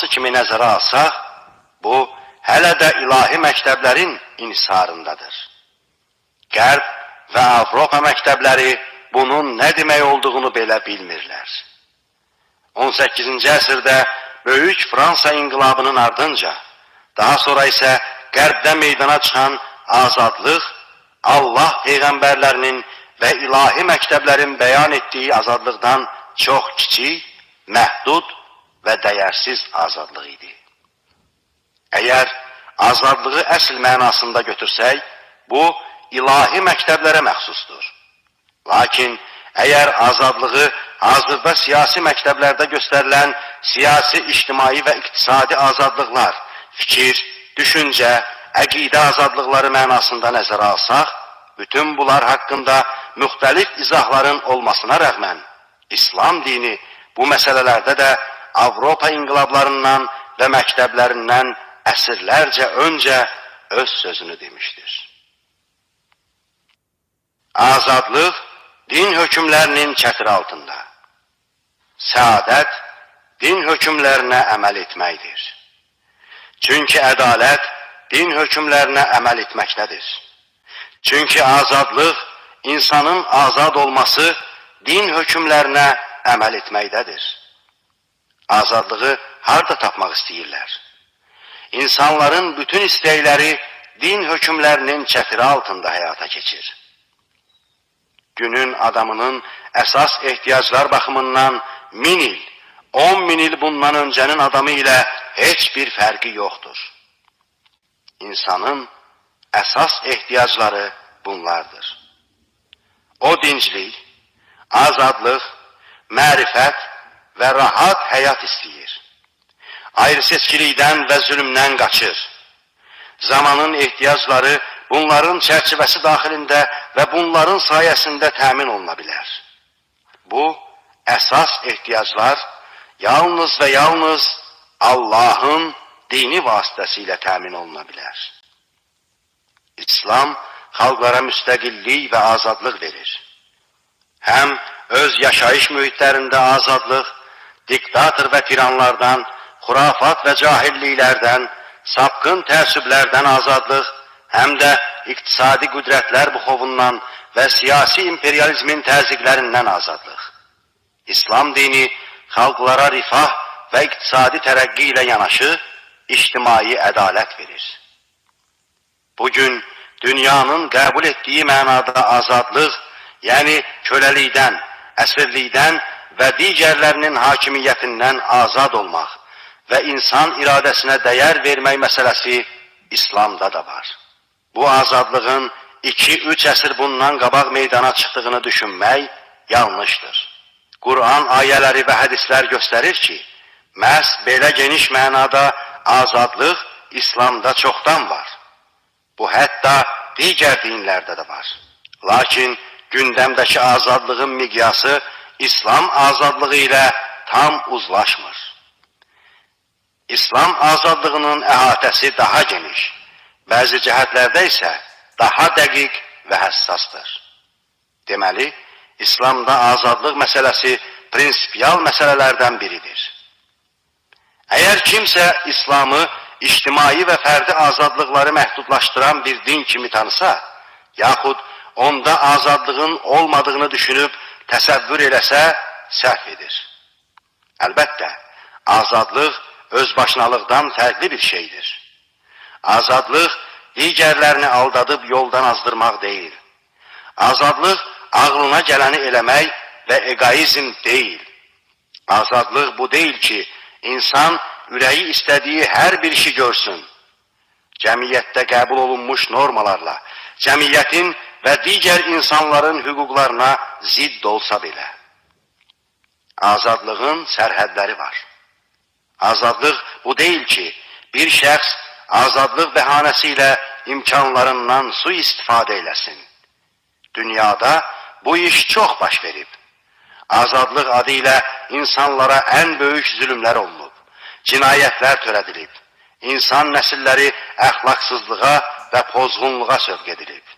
hamısı kimi nəzərə alsaq, bu hələ də ilahi məktəblərin inhisarındadır. Qərb və Avropa məktəbləri bunun nə demək olduğunu belə bilmirlər. 18-ci əsrdə böyük Fransa inqilabının ardınca, daha sonra isə qərbdə meydana çıxan azadlıq Allah peyğəmbərlərinin və ilahi məktəblərin bəyan etdiyi azadlıqdan çox kiçik, məhdud və dəyərsiz azadlıq idi. Əgər azadlığı əsl mənasında götürsək, bu ilahi məktəblərə məxsusdur. Lakin əgər azadlığı hazırda siyasi məktəblərdə göstərilən siyasi, ictimai və iqtisadi azadlıqlar, fikir, düşüncə, əqidə azadlıqları mənasında nəzərə alsaq, bütün bunlar haqqında müxtəlif izahların olmasına rəğmən İslam dini bu məsələlərdə də Avropa inqilablarından və məktəblərindən əsrlərcə öncə öz sözünü demişdir. Azadlıq din hökmlərinin çətiri altında. Səadət din hökmlərinə əməl etməkdir. Çünki ədalət din hökmlərinə əməl etməkdədir. Çünki azadlıq insanın azad olması din hökmlərinə əməl etməkdədir. Azadlığı harda tapmaq istəyirlər? İnsanların bütün istəkləri din hökmlərinin çətiri altında həyata keçir. Günün adamının əsas ehtiyaclar baxımından min il, on min il bundan öncənin adamı ilə heç bir fərqi yoxdur. İnsanın əsas ehtiyacları bunlardır. O dinclik, azadlıq, mərifət və rahat həyat istəyir. Ayrı seçkilikdən və zülmdən qaçır. Zamanın ehtiyacları bunların çərçivəsi daxilində və bunların sayəsində təmin oluna bilər. Bu əsas ehtiyaclar yalnız və yalnız Allahın dini vasitəsilə təmin oluna bilər. İslam xalqlara müstəqillik və azadlıq verir. Həm öz yaşayış mühitlərində azadlıq, diktator və tiranlardan, xurafat və cahilliklərdən, sapqın təəssüblərdən azadlıq, həm də iqtisadi qüdrətlər buxovundan və siyasi imperializmin təzyiqlərindən azadlıq. İslam dini xalqlara rifah və iqtisadi tərəqqi ilə yanaşı, ictimai ədalət verir. Bugün dünyanın qəbul etdiyi mənada azadlıq, yəni köləlikdən, əsirlikdən və digərlərinin hakimiyyətindən azad olmaq və insan iradəsinə dəyər vermək məsələsi İslamda da var. Bu azadlığın 2-3 əsr bundan qabaq meydana çıxdığını düşünmək yanlışdır. Quran ayələri və hədislər göstərir ki, məhz belə geniş mənada azadlıq İslamda çoxdan var. Bu hətta digər dinlərdə də var. Lakin gündəmdəki azadlığın miqyası İslam azadlığı ilə tam uzlaşmır. İslam azadlığının əhatəsi daha geniş, bəzi cəhətlərdə isə daha dəqiq və həssasdır. Deməli, İslamda azadlıq məsələsi prinsipial məsələlərdən biridir. Əgər kimsə İslamı ictimai və fərdi azadlıqları məhdudlaşdıran bir din kimi tanısa, yaxud onda azadlığın olmadığını düşünüb təsəvvür eləsə, səhv edir. Əlbəttə, azadlıq özbaşınalıqdan fərqli bir şeydir. Azadlıq digərlərini aldadıb yoldan azdırmaq deyil. Azadlıq ağlına gələni eləmək və egoizm deyil. Azadlıq bu deyil ki, insan ürəyi istədiyi hər bir işi görsün. Cəmiyyətdə qəbul olunmuş normalarla, cəmiyyətin və digər insanların hüquqlarına zidd olsa belə. Azadlığın sərhədləri var. Azadlıq bu deyil ki, bir şəxs azadlıq bəhanəsi imkanlarından su istifadə eləsin. Dünyada bu iş çox baş verib. Azadlıq adı ilə insanlara ən böyük zülümlər olunub, cinayətlər törədilib, insan nəsilləri əxlaqsızlığa və pozğunluğa sövq edilib.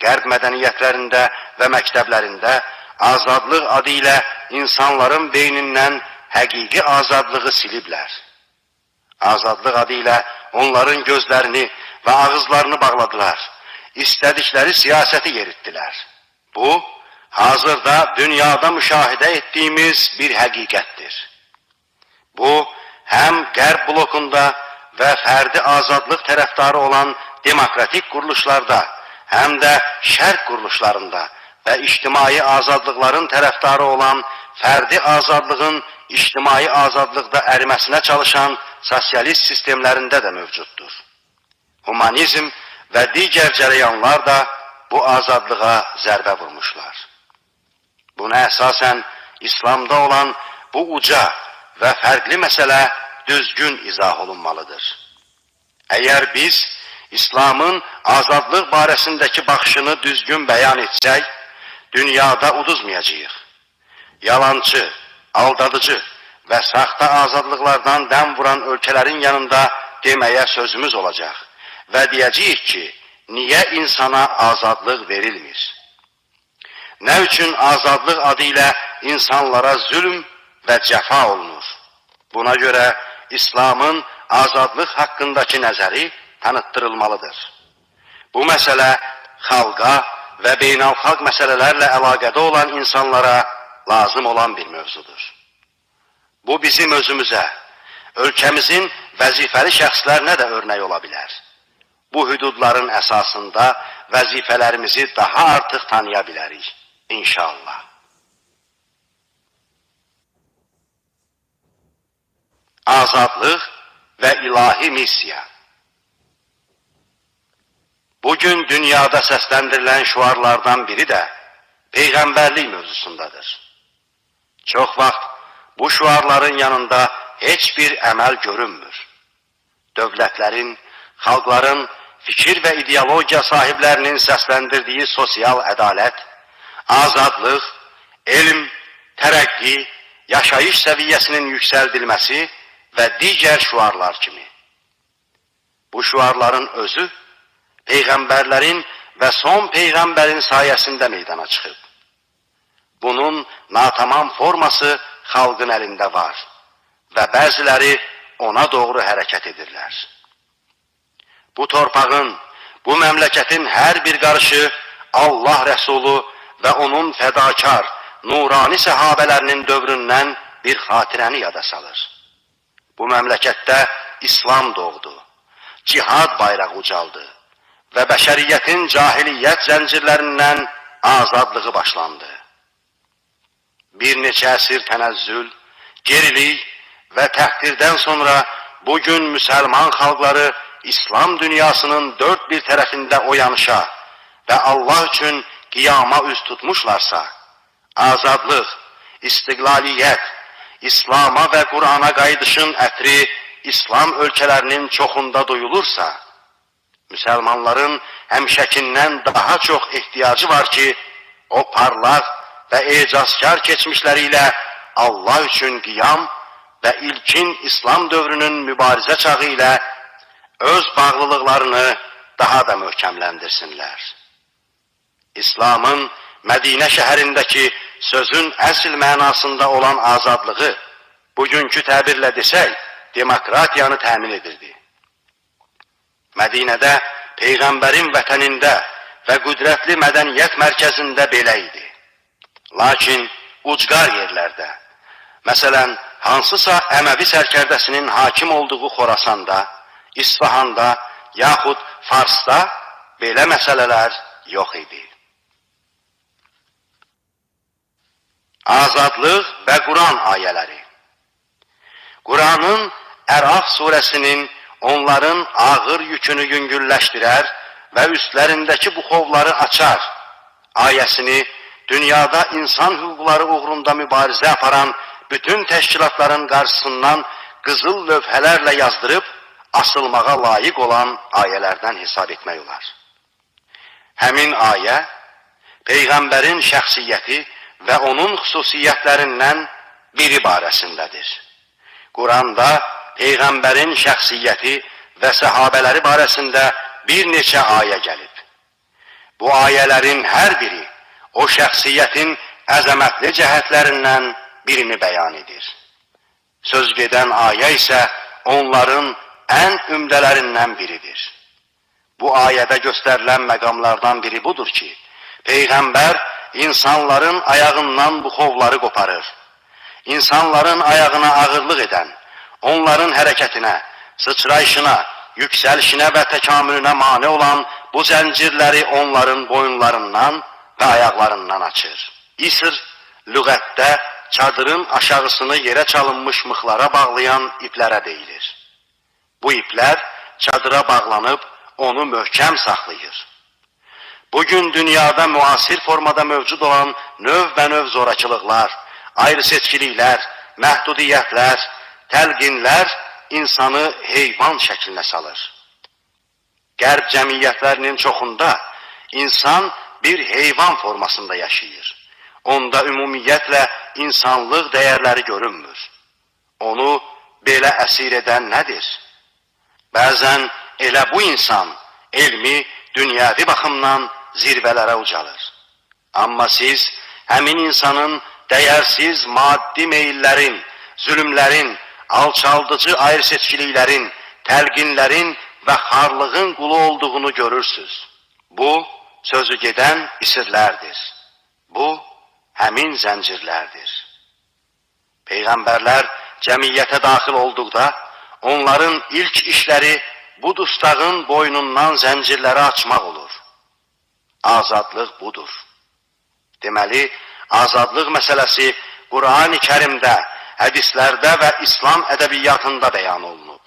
Qərb mədəniyyətlərində və məktəblərində azadlıq adı ilə insanların beynindən həqiqi azadlığı siliblər. Azadlıq adı ilə onların gözlərini və ağızlarını bağladılar. İstədikləri siyasəti yeritdilər. Bu, hazırda dünyada müşahidə etdiyimiz bir həqiqətdir. Bu, həm Qərb blokunda və fərdi azadlıq tərəfdarı olan demokratik quruluşlarda, həm də şərq quruluşlarında və ictimai azadlıqların tərəfdarı olan fərdi azadlığın ictimai azadlıqda əriməsinə çalışan sosialist sistemlərində də mövcuddur. Humanizm və digər cərəyanlar da bu azadlığa zərbə vurmuşlar. Buna əsasən İslamda olan bu uca və fərqli məsələ düzgün izah olunmalıdır. Əgər biz İslamın azadlıq barəsindəki baxışını düzgün bəyan etsək, dünyada uduzmayacağıq. Yalancı, aldadıcı və saxta azadlıqlardan dəm vuran ölkələrin yanında deməyə sözümüz olacaq və deyəcəyik ki, niyə insana azadlıq verilmir? Nə üçün azadlıq adı ilə insanlara zülm və cəfa olunur? Buna görə İslamın azadlıq haqqındakı nəzəri tanıtdırılmalıdır. Bu məsələ xalqa və beynəlxalq məsələlərlə əlaqədə olan insanlara lazım olan bir mövzudur. Bu bizim özümüzə, ölkəmizin vəzifəli şəxslərinə də örnək ola bilər. Bu hüdudların əsasında vəzifələrimizi daha artıq tanıya bilərik inşallah. Azadlıq və ilahi missiya. Bugün dünyada səsləndirilən şuarlardan biri də peyğəmbərlik mövzusundadır. Çox vaxt bu şuarların yanında heç bir əməl görünmür. Dövlətlərin, xalqların, fikir və ideologiya sahiblərinin səsləndirdiyi sosial ədalət, azadlıq, elm, tərəqqi, yaşayış səviyyəsinin yüksəldilməsi və digər şuarlar kimi. Bu şuarların özü peyğəmbərlərin və son peyğəmbərin sayəsində meydana çıxıb. Bunun natamam forması xalqın əlində var və bəziləri ona doğru hərəkət edirlər. Bu torpağın, bu məmləkətin hər bir qarışı Allah Rəsulu və onun fədakar, nurani səhabələrinin dövründən bir xatirəni yada salır. Bu məmləkətdə İslam doğdu, cihad bayrağı ucaldı və bəşəriyyətin cahiliyyət zəncirlərindən azadlığı başlandı. Bir neçə əsr tənəzzül, gerilik və təhqirdən sonra bugün müsəlman xalqları İslam dünyasının dörd bir tərəfində oyanışa və Allah üçün qiyama üz tutmuşlarsa, azadlıq, istiqlaliyyət, İslama və Qurana qayıdışın ətri İslam ölkələrinin çoxunda duyulursa, müsəlmanların həmişəkindən daha çox ehtiyacı var ki, o parlaq və ecazkar keçmişləri ilə Allah üçün qiyam və ilkin İslam dövrünün mübarizə çağı ilə öz bağlılıqlarını daha da möhkəmləndirsinlər. İslamın Mədinə şəhərindəki sözün əsl mənasında olan azadlığı bugünkü təbirlə desək, demokratiyanı təmin edirdi. Mədinədə peyğəmbərin vətənində və qüdrətli mədəniyyət mərkəzində belə idi. Lakin ucqar yerlərdə, məsələn, hansısa Əməvi sərkərdəsinin hakim olduğu Xorasanda, İsfahanda yaxud Farsda belə məsələlər yox idi. Azadlıq və Quran ayələri Quranın Əraf surəsinin onların ağır yükünü yüngülləşdirər və üstlərindəki buxovları açar. Ayəsini dünyada insan hüquqları uğrunda mübarizə aparan bütün təşkilatların qarşısından qızıl lövhələrlə yazdırıb asılmağa layiq olan ayələrdən hesab etmək olar. Həmin ayə peyğəmbərin şəxsiyyəti və onun xüsusiyyətlərindən biri barəsindədir. Quranda peyğəmbərin şəxsiyyəti və səhabələri barəsində bir neçə ayə gəlib. Bu ayələrin hər biri o şəxsiyyətin əzəmətli cəhətlərindən birini bəyan edir. Söz gedən ayə isə onların ən ümdələrindən biridir. Bu ayədə göstərilən məqamlardan biri budur ki, Peyğəmbər insanların ayağından bu xovları qoparır. İnsanların ayağına ağırlıq edən, onların hərəkətinə, sıçrayışına, yüksəlişinə və təkamülünə mane olan bu zəncirləri onların boyunlarından və ayaqlarından açır. İsr lüğətdə çadırın aşağısını yerə çalınmış mıxlara bağlayan iplərə deyilir. Bu iplər çadıra bağlanıb onu möhkəm saxlayır. Bugün dünyada müasir formada mövcud olan növ və növ zorakılıqlar, ayrı seçkiliklər, məhdudiyyətlər, təlqinlər insanı heyvan şəklinə salır. Qərb cəmiyyətlərinin çoxunda insan bir heyvan formasında yaşayır. Onda ümumiyyətlə insanlıq dəyərləri görünmür. Onu belə əsir edən nədir? Bəzən elə bu insan elmi, dünyəvi baxımdan zirvələrə ucalır. Amma siz həmin insanın dəyərsiz maddi meyillərin, zülümlərin, alçaldıcı ayrı seçkiliklərin, təlqinlərin və xarlığın qulu olduğunu görürsüz. Bu, sözü gedən isirlərdir. Bu, həmin zəncirlərdir. Peyğəmbərlər cəmiyyətə daxil olduqda, onların ilk işləri bu dustağın boynundan zəncirləri açmaq olur. Azadlıq budur. Deməli, azadlıq məsələsi Qurani Hədislərdə və İslam ədəbiyyatında bəyan olunur.